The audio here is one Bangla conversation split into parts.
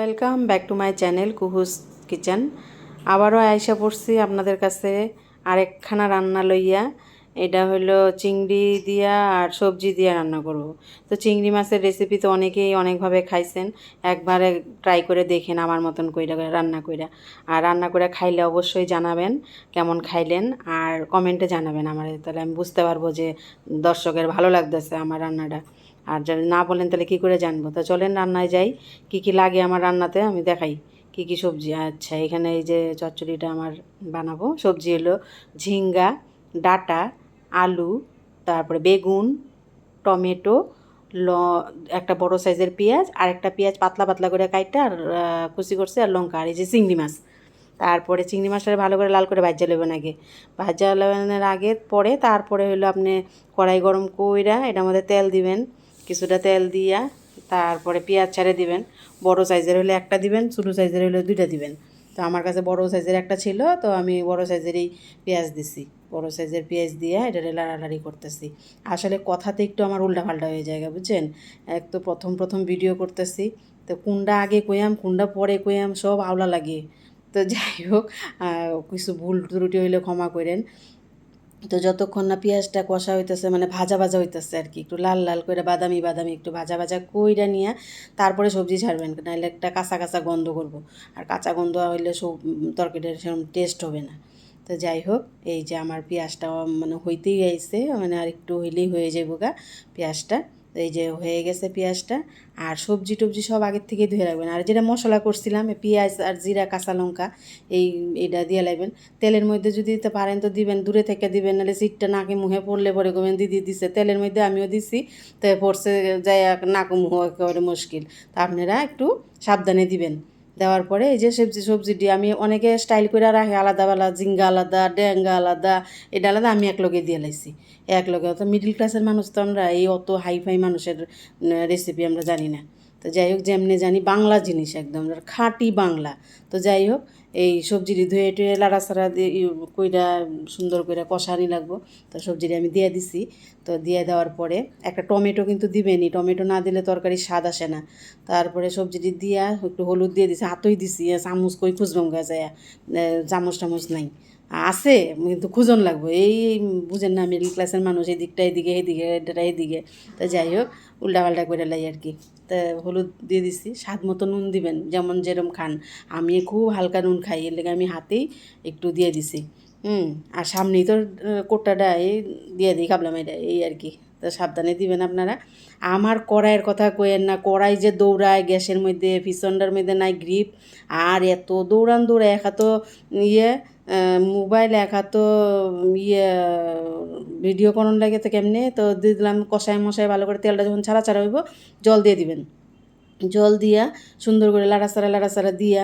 Welcome back to my channel Kuhu's kitchen. আবারও আয়সা পড়ছি আপনাদের কাছে আরেকখানা রান্না লইয়া। এটা হলো চিংড়ি দিয়া আর সবজি দিয়া রান্না করব। তো চিংড়ি মাছের রেসিপি তো অনেকেই অনেকভাবে খাইছেন। একবারে ট্রাই করে দেখেন আমার মতন কইরা রান্না কইরা। আর রান্না করে খাইলে অবশ্যই জানাবেন কেমন খাইলেন আর কমেন্টে জানাবেন আমার। তাহলে আমি বুঝতে পারব যে দর্শকের ভালো লাগতেছে আমার রান্নাটা। আর যদি না বলেন তাহলে কী করে জানব? তা চলেন রান্নায় যাই। কি কি লাগে আমার রান্নাতে আমি দেখাই। কি কি সবজি? আচ্ছা এখানে এই যে চচ্চড়িটা আমার বানাবো। সবজি হলো ঝিঙ্গা, ডাটা, আলু, তারপরে বেগুন, টমেটো, ল একটা বড় সাইজের পেঁয়াজ, আর একটা পেঁয়াজ পাতলা পাতলা করে কাইটা আর কুচি করছে আর লঙ্কা আর এই যে চিংড়ি মাছ। তারপরে চিংড়ি মাছটা ভালো করে লাল করে ভাজা নেবেন আগে। ভাজা নেবেনের আগে পরে তারপরে হলো আপনি কড়াই গরম কইরা এটার মধ্যে তেল দিবেন। কিছুটা তেল দিয়া তারপরে পেঁয়াজ ছাড়ে দিবেন। বড় সাইজের হলে একটা দিবেন, ছোটো সাইজের হলে দুইটা দিবেন। তো আমার কাছে বড় সাইজের একটা ছিল, তো আমি বড় সাইজেরই পেঁয়াজ দিছি। বড় সাইজের পেঁয়াজ দিয়ে এটা লাড়ালাড়ি করতেছি। আসলে কথাতে একটু আমার উল্টাপাল্টা হয়ে যায় বুঝছেন? এক তো প্রথম প্রথম ভিডিও করতেছি, তো কোনটা আগে কইয়াম, কোনটা পরে কইয়াম, সব আওলা লাগে। তো যাই হোক কিছু ভুল ত্রুটি হইলে ক্ষমা করেন। তো যতক্ষণ না পেঁয়াজটা কষা হইতেছে মানে ভাজা ভাজা হইতেছে আর কি, একটু লাল লাল করে বাদামি বাদামি একটু ভাজা ভাজা কইরা নিয়ে তারপরে সবজি ছাড়বেন নাহলে একটা কাঁচা কাঁচা গন্ধ করব। আর কাঁচা গন্ধ হইলে সব তরকারিটার সেরকম টেস্ট হবে না। তো যাই হোক, এই যে আমার পেঁয়াজটা মানে হইতেই আইছে মানে আর একটু হইলেই হয়ে যাব গা পেঁয়াজটা। এই যে হয়ে গেছে পেঁয়াজটা, আর সবজি টবজি সব আগের থেকে ধুয়ে রাখবেন। আর যেটা মশলা করছিলাম পেঁয়াজ আর জিরা, কাঁচা লঙ্কা, এই, এটা দিয়ে লাগবেন তেলের মধ্যে যদি দিতে পারেন তো দিবেন, দূরে থেকে দিবেন, নাহলে সিটটা নাকে মুহে পড়লে পরে করবেন দিদি দিছে। তেলের মধ্যে আমিও দিছি, তো পড়ছে যাই নাক মুহ একেবারে মুশকিল। তা আপনারা একটু সাবধানে দিবেন। দেওয়ার পরে এই যে সবজি সবজি দিয়ে আমি অনেকে স্টাইল করে রাখে, আলাদা আলাদা জিঙ্গা আলাদা ডেঙ্গা আলাদা, এটা আলাদা আমি একলগে দিয়ে লাইছি। একলগে লগে অত মিডিল ক্লাসের মানুষ তো আমরা, এই অত হাই ফাই মানুষের রেসিপি আমরা জানি না। তো যাই হোক, যেমনি জানি বাংলা জিনিস একদম খাঁটি বাংলা। তো যাই হোক, এই সবজিটি ধুয়ে টুয়ে লাড়াছাড়া কইরা, সুন্দর করে কষানি লাগবো। তো সবজিটি আমি দিয়ে দিছি। তো দিয়ে দেওয়ার পরে একটা টমেটো কিন্তু দিবেনি টমেটো না দিলে তরকারি স্বাদ আসে না। তারপরে সবজিটি দিয়া একটু হলুদ দিয়ে দিছি। হাতই দিছি চামচ কই খুঁজবাম গা যায়। চামচ টামচ নাই। আছে, কিন্তু খুঁজন লাগবে। এই বুঝেন না মিডল ক্লাসের মানুষ এই দিকটা এদিকে এদিকে এটা এদিকে। তো যাই হোক উল্টাপাল্টা করে লাই আর কি। তা হলুদ দিয়ে দিছি, স্বাদ মতো নুন দিবেন, যেমন যেরম খান। আমি খুব হালকা নুন খাই, এর আমি হাতেই একটু দিয়ে দিছি। হুম, আর সামনেই তো কোটাটা এই দিয়ে দিই, কাবলা মেয়েটা এই আর কি। তো সাবধানে দিবেন আপনারা। আমার কড়াইয়ের কথা কইেন না, কড়াই যে দৌড়ায়, গ্যাসের মধ্যে পিছনটার মধ্যে নাই গ্রিপ। আর এত দৌড়ান দৌড়ায় এক হাত ইয়ে মোবাইল এক হাত ইয়ে ভিডিও করন লাগে তো কেমনে? তো দিয়ে দিলাম কষায় মশায় ভালো করে তেলটা যখন ছাড়া ছাড়া হইব, জল দিয়ে দিবেন। জল দিয়া সুন্দর করে লাড়াচাড়া লাড়াচাড়া দিয়া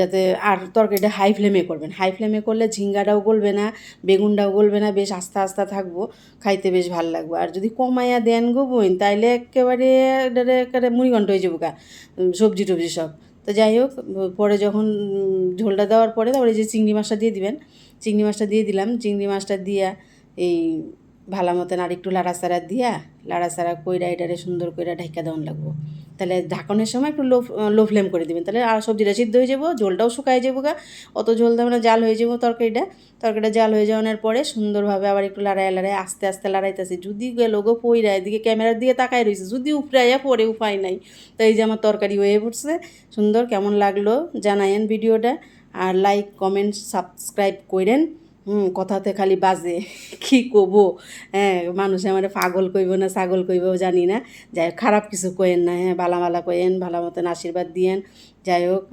যাতে আর তরকারিটা হাই ফ্লেমে করবেন। হাই ফ্লেমে করলে ঝিঙ্গাটাও গলবে না, বেগুনটাও গলবে না, বেশ আস্তে আস্তে থাকব, খাইতে বেশ ভালো লাগবে। আর যদি কমাইয়া দেন গো বোন, তাইলে একেবারে একেবারে মুড়িঘণ্ট হয়ে যাব গা, সবজি টবজি সব। তো যাই হোক, পরে যখন ঝোলটা দেওয়ার পরে তারপরে যে চিংড়ি মাছটা দিয়ে দিবেন, চিংড়ি মাছটা দিয়ে দিলাম। চিংড়ি মাছটা দিয়া এই ভালো মতন আর একটু লাড়াচাড়া দিয়া, লাড়াচাড়া কইরা এটারে সুন্দর কইরা ঢাকা দেওয়ান লাগবো। তাহলে ঢাকনের সময় একটু লো লো ফ্লেম করে দিবেন। তাহলে আর সবজিটা সিদ্ধ হয়ে যাব, ঝোলটাও শুকায় যাব গা। অত ঝোল দেবে না জাল হয়ে যাব তরকারিটা। তরকারিটা জাল হয়ে যাওয়ার পরে সুন্দরভাবে আবার একটু লাড়াই লাড়াই আস্তে আস্তে লাড়াইতেছি। যদি গেল গো পইরা এদিকে ক্যামেরার দিকে তাকাই রয়েছে যদি উপরাইয়া পরে উপায় নাই। তো এই যে আমার তরকারি হয়ে পড়ছে, সুন্দর কেমন লাগল জানায়েন ভিডিওটা। আর লাইক কমেন্ট সাবস্ক্রাইব করেন হুম কথাতে খালি বাজে। কি কব? হ্যাঁ মানুষে আমার পাগল কইব না, ছাগল কইব জানি না। যাই হোক, খারাপ কিছু কয়েন না হ্যাঁ ভালা ভালা কইেন ভালো মতন আশীর্বাদ দিয়েন। যাই হোক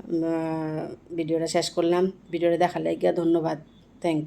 ভিডিওটা শেষ করলাম। ভিডিওটা দেখার লাগিয়া ধন্যবাদ। থ্যাংক